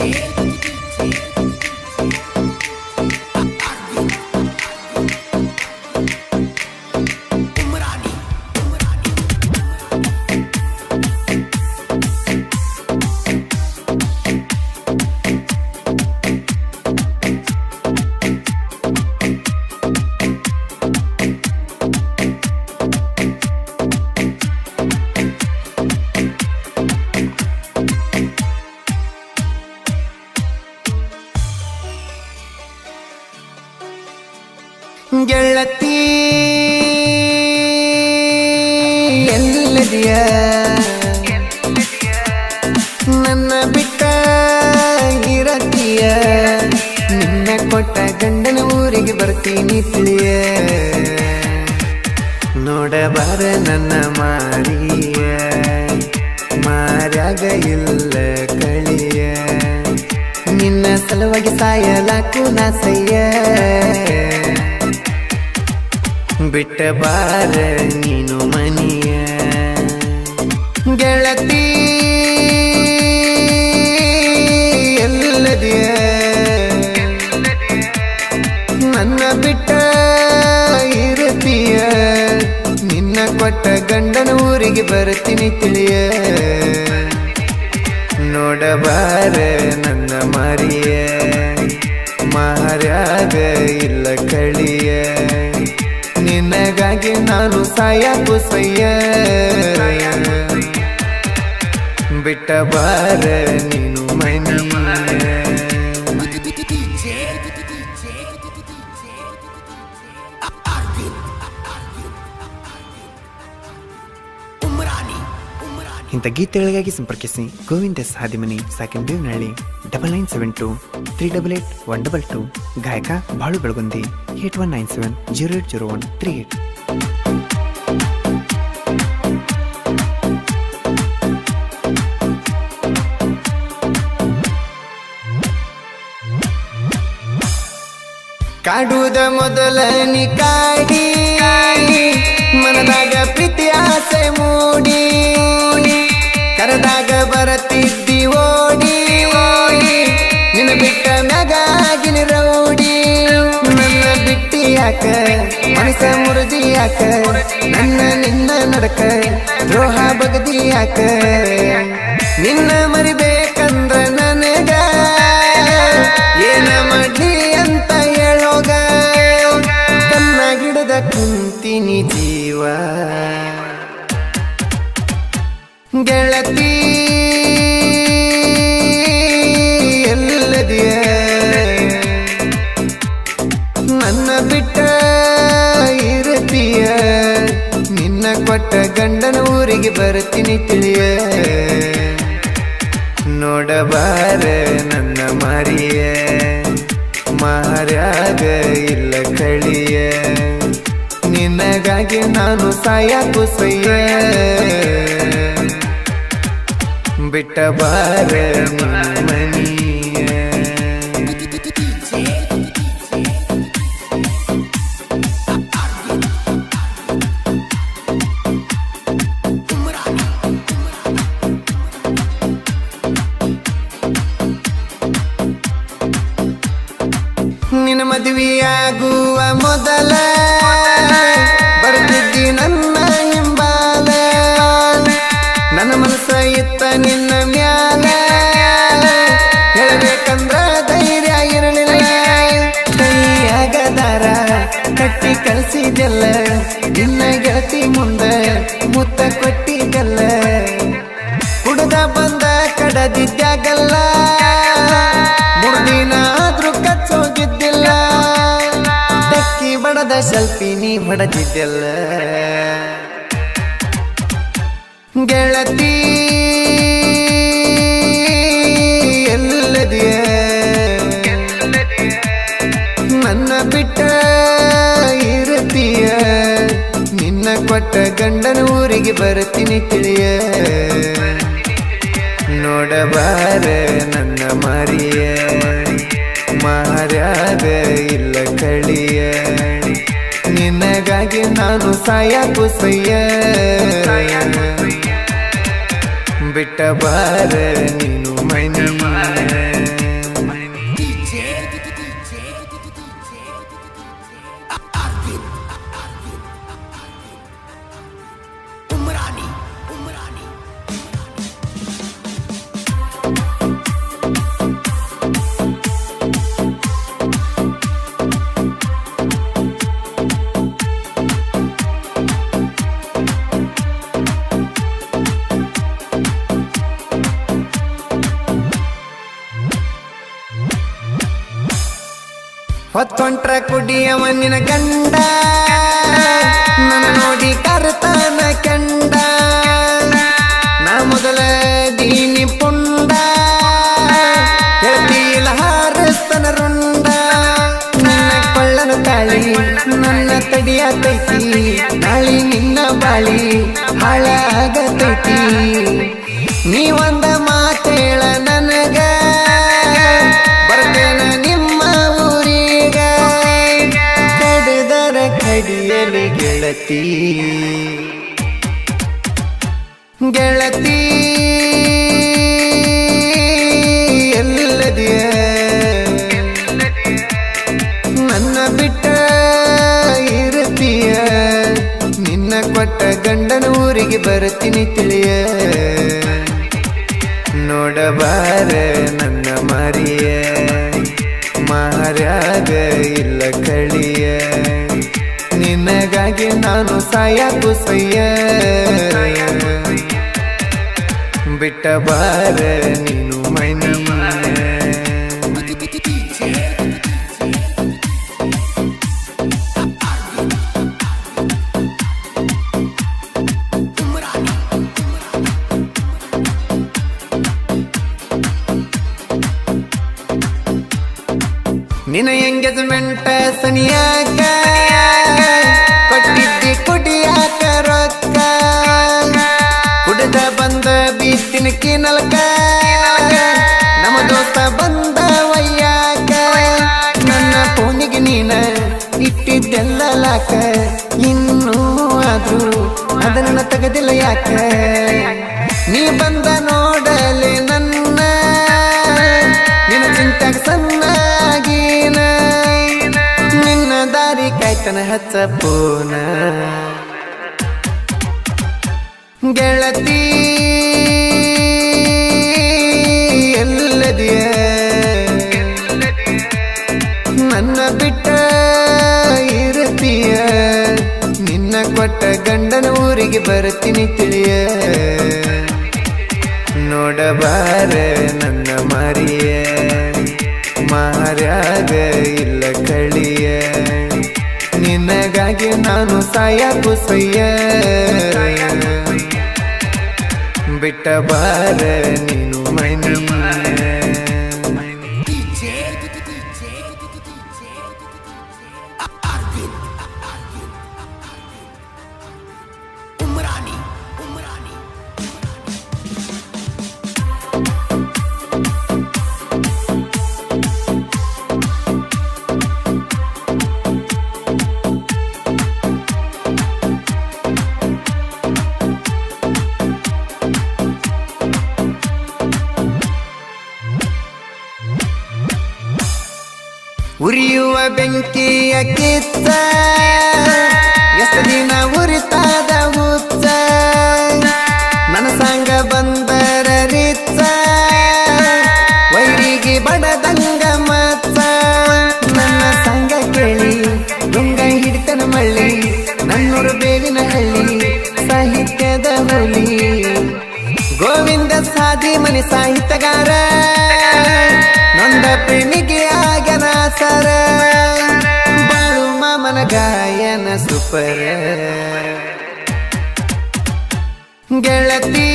see it. ಗೆಳತಿ ಎಲ್ಲಿದೆಯ ನನ್ನ ಬಿಟ್ಟ ಇರತೀಯ ನಿನ್ನ ಕೊಟ್ಟ ಗಂಡನ ಊರಿಗೆ ಬರ್ತೀನಿ ತಿಳಿಯ. ನೋಡಬಾರ ನನ್ನ ಮಾರಿಯ. ಮಾರ್ಯಾಗ ಇಲ್ಲ ಕಳಿಯ. ನಿನ್ನ ಸಲುವಾಗಿ ಸಾಯಲಾಕು ನಾಸಯ್ಯ. ಬಿಟ್ಟ ಬಾರ ನೀನು ಮನಿಯ. ಗೆಳತಿ, ಎಲ್ಲದಿಯ. ನನ್ನ ಬಿಟ್ಟ ಇರತೀಯ ನಿನ್ನ ಕೊಟ್ಟ ಗಂಡನ ಊರಿಗೆ ಬರ್ತೀನಿ ತಿಳಿಯ. ನೋಡಬಾರ ನನ್ನ ಮರಿಯ. ಮಾರಾಗ ಇಲ್ಲ ಕಳಿಯ. ನಿನಗಾಗಿ ನಾನು ಸಾಯಕು ಸಯ್ಯ ಬಿಟ್ಟ ಬಾರ ನೀನು ಮನಿಯ ಇಂಥ ಗೀತೆಗಳಿಗಾಗಿ ಸಂಪರ್ಕಿಸಿ Govinda S Hadimani ಸಾಕಿನ್ Devanahalli double nine seven two three double eight one double two ಗಾಯಕ Balu Belagundi eight one nine seven zero eight zero one three eight ಕಾಡುವುದ ಮೊದಲ ನೀ ಕಾಡಿ ಮನದಾಗ ಪ್ರೀತಿ ಆಸೆ ಮೂಡಿ, ಕರೆದಾಗ ಬರತಿದ್ದಿ ಓಡಿ ಓಡಿ ನಿನ್ನ ಬಿಟ್ಟ ಮ್ಯಾಗಿನ ರೌಡಿ, ನನ್ನ ಬಿಟ್ಟಿ ಯಾಕ? ಮನಸ ಮುರಿದಿ ಯಾಕ? ನನ್ನ ನಿನ್ನ ನಡಕ? ದ್ರೋಹ ಬಗದಿ ಯಾಕ? ನಿನ್ನ ಮರಿಬೇಕಂದ್ರ ನನಗ ಏನ ಮಾಡ್ಲಿ ಅಂತ ಹೇಳೋಗ? ತನ್ನ ಗಿಡದ ಕುಂತಿನಿ ಜೀವ. ಗೆಳತಿ, ಎಲ್ಲದಿಯ? ನನ್ನ ಬಿಟ್ಟ ಕೊಟ್ಟ ಗಂಡನ ಊರಿಗೆ ಬರ್ತೀನಿ ತಿಳಿಯ. ನೋಡಬಾರ ನನ್ನ ಮರಿಯ. ಮಾರಾಗ ಇಲ್ಲ ಕಳಿಯ. ನಿನಗಾಗಿ ನಾನು ಸಾಯಕು ಸಯ್ಯ ಬಿಟ್ಟ ಸೆಲ್ಫಿ ನೀ ಹೊಡೆದಿದ್ದೆಲ್ಲ. ಗೆಳತಿ, ಎಲ್ಲದಿಯ? ನನ್ನ ಬಿಟ್ಟ ಇರುತ್ತೀಯ? ನಿನ್ನ ಕೊಟ್ಟ ಗಂಡನ ಊರಿಗೆ ಬರ್ತೀನಿ ತಿಳಿಯ. ನೋಡಬಾರ ನನ್ನ ಮರಿಯ. ಮಾರ್ಯಾಗ ನಾನು ಸಾಯಕು ಸಯ್ಯ. ಬಿಟ್ಟ ಬಾರ ನೀನು ಮನಿಯ ಹೊತ್ತೊಂಟ್ರ ಕುಡಿಯವ ನಿನ ಗಂಡ. ನನ್ನ ನೋಡಿ ಕರ್ತಾನ ಕಂಡ. ನಾ ಮೊದಲ ದೀನಿ ಪುಂಡ. ಹೇಳ್ತಿಲ್ಲ ಹಾರಸ್ತನ ರುಂಡ. ನನ್ನ ಕೊಳ್ಳನ ತಾಳಿ, ನನ್ನ ತಡಿಯಾತೈತಿ ನಾಳಿ ನಿನ್ನ ಬಾಳಿ ಹಾಳಾಗತೈತಿ. ನೀವಂದ ಮಾತೇಳ ಗೆಳತಿ. ಗೆಳತಿ. ಎಲ್ಲದಿಯ? ನನ್ನ ಬಿಟ್ಟ ಇರುತ್ತೀಯ? ನಿನ್ನ ಕೊಟ್ಟ ಗಂಡನ ಊರಿಗೆ ಬರ್ತೀನಿ ತಿಳಿಯ? ನೋಡಬಾರ ನನ್ನ ಮರಿಯ. ನಿನಗಾಗಿ ನಾನು ಸಾಯಕು ಸಯ್ಯ ಬಿಟ್ಟ ಬಾರ ನೀನು ಮನಿಯ ನಿನ್ನ ಎಂಗೇಜ್ಮೆಂಟ್ ಸನಿಯಾಕ ಕಿನಲ್ಕ ನಮ್ಮ ದೋಸ್ತ ಬಂದ ವಯ್ಯಾಕ. ನನ್ನ ಫೋನಿಗೆ ನೀನ ಇಟ್ಟಿದ್ದೆಲ್ಲ ಲಾಕ. ಇನ್ನೂ ಆದ್ರೂ ಅದನ್ನ ತೆಗೆದಿಲ್ಲ ಯಾಕ? ನೀ ಬಂದ ನೋಡಲೆ ನನ್ನ. ನಿನ್ನ ಚಿಂತಾಗ ಸಣ್ಣಾಗೀನ ನಿನ್ನ ದಾರಿ ಕಾಯ್ತನ ಹಚ್ಚ ಪೂನ. ಗೆಳತಿ. ಬರ್ತೀನಿ ತಿಳಿಯ. ನೋಡಬಾರ ನನ್ನ ಮರಿಯ. ಮಾರ್ಯಾಗ ಇಲ್ಲ ಕಳಿಯ. ನಿನಗಾಗಿ ನಾನು ಸಾಯಕು ಸಯ್ಯ ಬಿಟ್ಟ ಬಾರ ನೀನು ಮನಿಯ ಉರಿಯುವ ಬೆಂಕಿಯ ಕಿತ್ತ. ಎಷ್ಟು ದಿನ ಉರಿತಾದ ಮುತ್ತ ನನ್ನ ಬಂದರ ಗಾಯನ ಸುಪರ ಗೆಳತಿ.